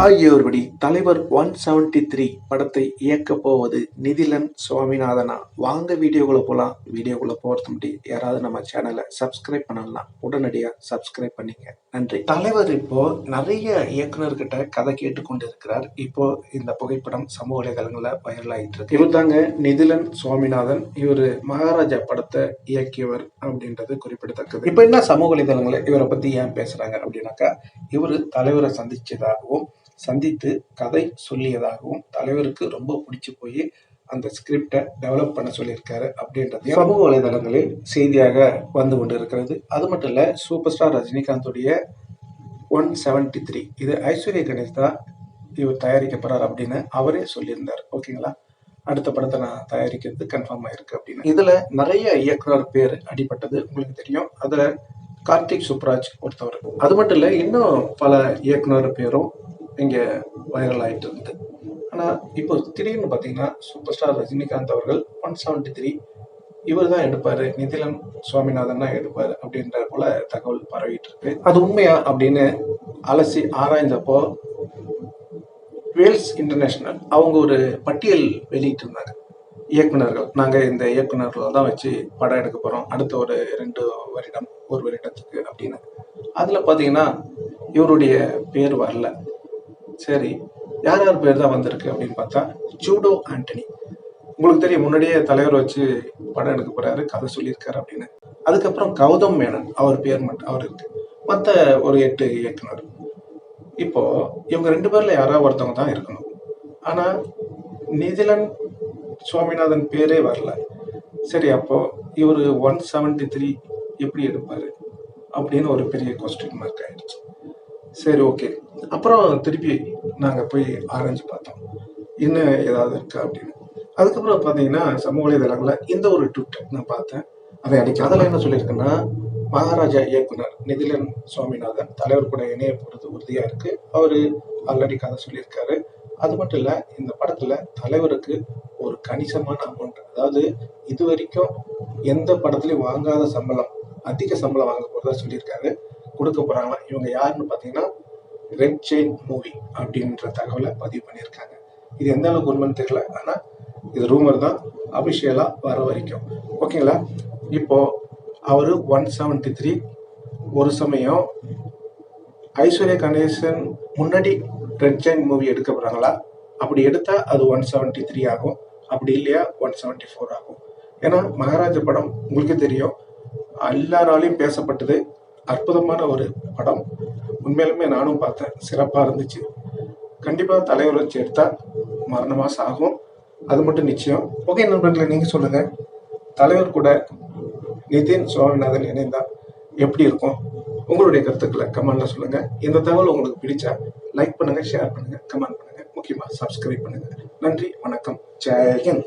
Hi everybody Thalaivar one seventy three படத்தை இயக்கப் போவது நிதிலன் சுவாமிநாதனா? வாங்க வீடியோக்குள்ள போகலாம் வீடியோக்குள்ள போகிறது முடி யாராவது நம்ம சேனலை சப்ஸ்கிரைப் பண்ணலாம் உடனடியாக சப்ஸ்கிரைப் பண்ணிங்க. நன்றி. தலைவர் இப்போ நிறைய இயக்குனர்கிட்ட கதை கேட்டுக்கொண்டு இருக்கிறார் இப்போ இந்த புகைப்படம் சமூக வலைதளங்களில் வைரல் ஆகிட்டு இருக்கு. இவர் தாங்க நிதிலன் சுவாமிநாதன். இவர் மகாராஜா படத்தை இயக்கியவர் அப்படின்றது குறிப்பிடத்தக்கது. இப்போ என்ன சமூக வலைதளங்களில் இவரை பற்றி ஏன் பேசுகிறாங்க அப்படின்னாக்கா இவர் தலைவரை சந்திச்சதாகவும் சந்தித்து கதை சொல்லியதாகவும் தலைவருக்கு ரொம்ப பிடிச்சு போய் அந்த ஸ்கிரிப்டை டெவலப் பண்ண சொல்லியிருக்காரு அப்படின்றது சமூக வலைதளங்களில் செய்தியாக வந்து கொண்டு இருக்கிறது அது மட்டும் இல்லை சூப்பர் ஸ்டார் ரஜினிகாந்துடைய ஒன் செவன்டி த்ரீ இது ஐஸ்வர்யா கணேஷ் தான் இவர் தயாரிக்க போறார் அப்படின்னு அவரே சொல்லியிருந்தார். ஓகேங்களா? அடுத்த படத்தை நான் தயாரிக்கிறது கன்ஃபார்ம் ஆயிருக்கு அப்படின்னு. இதுல நிறைய இயக்குனர் பேர் அடிபட்டது உங்களுக்கு தெரியும். அதுல கார்த்திக் சுப்ராஜ் ஒருத்தவர். அது மட்டும் இல்லை இன்னும் பல இயக்குனர் பேரும் இங்கே வைரல் ஆயிட்டு இருந்தது ஆனால் இப்போ திடீர்னு பார்த்தீங்கன்னா சூப்பர் ஸ்டார் ரஜினிகாந்த் அவர்கள் ஒன் செவன்டி த்ரீ இவர் தான் எடுப்பார் நிதிலன் சுவாமிநாதன் தான் எடுப்பார் அப்படின்ற போல தகவல் பரவிட்டு இருக்கு. அது உண்மையா அப்படின்னு அலசி ஆராய்ந்தப்போ வேல்ஸ் இன்டர்நேஷனல் அவங்க ஒரு பட்டியல் வெளியிட்டு இருந்தாங்க. இயக்குனர்கள் நாங்கள் இந்த இயக்குநர்களை தான் வச்சு படம் எடுக்க போகிறோம் அடுத்த ஒரு ரெண்டு வருடம் ஒரு வருடத்துக்கு அப்படின்னு. அதில் பார்த்தீங்கன்னா இவருடைய பேர் வரல. சரி யார் யார் பேர் தான் வந்திருக்கு அப்படின்னு பார்த்தா ஜூடோ ஆண்டனி. உங்களுக்கு தெரியும் முன்னாடியே தலைவர் வச்சு படம் எடுக்க போறாரு கதை சொல்லியிருக்காரு அப்படின்னு. அதுக்கப்புறம் கௌதம் மேனன் அவர் பேர் மட்டும் அவர் இருக்கு. மற்ற ஒரு எட்டு இயக்குனர். இப்போ இவங்க ரெண்டு பேர்ல யாராவது ஒருத்தவங்க தான் இருக்கணும். ஆனா நிதிலன் சுவாமிநாதன் பேரே வரல. சரி அப்போ இவர் ஒன் செவன்டி த்ரீ எப்படி எடுப்பாரு? அப்படின்னு ஒரு பெரிய கொஸ்டின் மார்க் ஆயிடுச்சு. சரி ஓகே அப்புறம் திருப்பி நாங்கள் போய் ஆராய்ஞ்சு பார்த்தோம். இன்னும் ஏதாவது இருக்கா அப்படின்னு. அதுக்கப்புறம் பார்த்தீங்கன்னா சமூக வலைதளங்களில் இந்த ஒரு ட்விட்டர் நான் பார்த்தேன். அதை அன்னைக்கு அதில் என்ன சொல்லியிருக்குன்னா மகாராஜா இயக்குனர் நிதிலன் சுவாமிநாதன் தலைவர் கூட இணைய போகிறது உறுதியாக இருக்குது அவர் ஆல்ரெடி கதை சொல்லியிருக்காரு. அது மட்டும் இல்லை இந்த படத்தில் தலைவருக்கு ஒரு கணிசமான அமௌண்ட் அதாவது இது வரைக்கும் எந்த படத்துலையும் வாங்காத சம்பளம் அதிக சம்பளம் வாங்க போகிறதா சொல்லியிருக்காரு. கொடுக்க போகிறாங்களாம் இவங்க யாருன்னு பார்த்தீங்கன்னா ரெட் செயின் மூவி அப்படின்ற தகவலை பதிவு பண்ணியிருக்காங்க. இது எந்த அளவுக்கு உண்மைன்னு தெரியல ஆனால் இது ரூமர் தான். அபிஷியலாக வர வரைக்கும். ஓகேங்களா இப்போ அவர் ஒன் செவன்டி த்ரீ ஒரு சமயம் ஐஸ்வர்யா கணேசன் முன்னாடி ரெட் செயின் மூவி எடுக்க போகிறாங்களா அப்படி எடுத்தால் அது ஒன் செவன்ட்டி த்ரீ ஆகும். அப்படி இல்லையா? ஒன் செவன்ட்டி ஃபோர் ஆகும். ஏன்னா மகாராஜா படம் உங்களுக்கு தெரியும். எல்லாராலையும் பேசப்பட்டது அற்புதமான ஒரு படம். உண்மையிலுமே நானும் பார்த்தேன். சிறப்பாக இருந்துச்சு. கண்டிப்பாக தலைவர் வச்சு எடுத்தால் மாதம் ஆகும். அது மட்டும் நிச்சயம். ஓகே நண்பர்களை நீங்கள் சொல்லுங்கள் தலைவர் கூட நிதின் சுவாமிநாதன் இணைந்தால் எப்படி இருக்கும்? உங்களுடைய கருத்துக்களை கமெண்ட்ல சொல்லுங்க. இந்த தகவல் உங்களுக்கு பிடிச்சா லைக் பண்ணுங்க ஷேர் பண்ணுங்க கமெண்ட் பண்ணுங்க. முக்கியமாக சப்ஸ்கிரைப் பண்ணுங்க. நன்றி வணக்கம். ஜெயஹிந்த்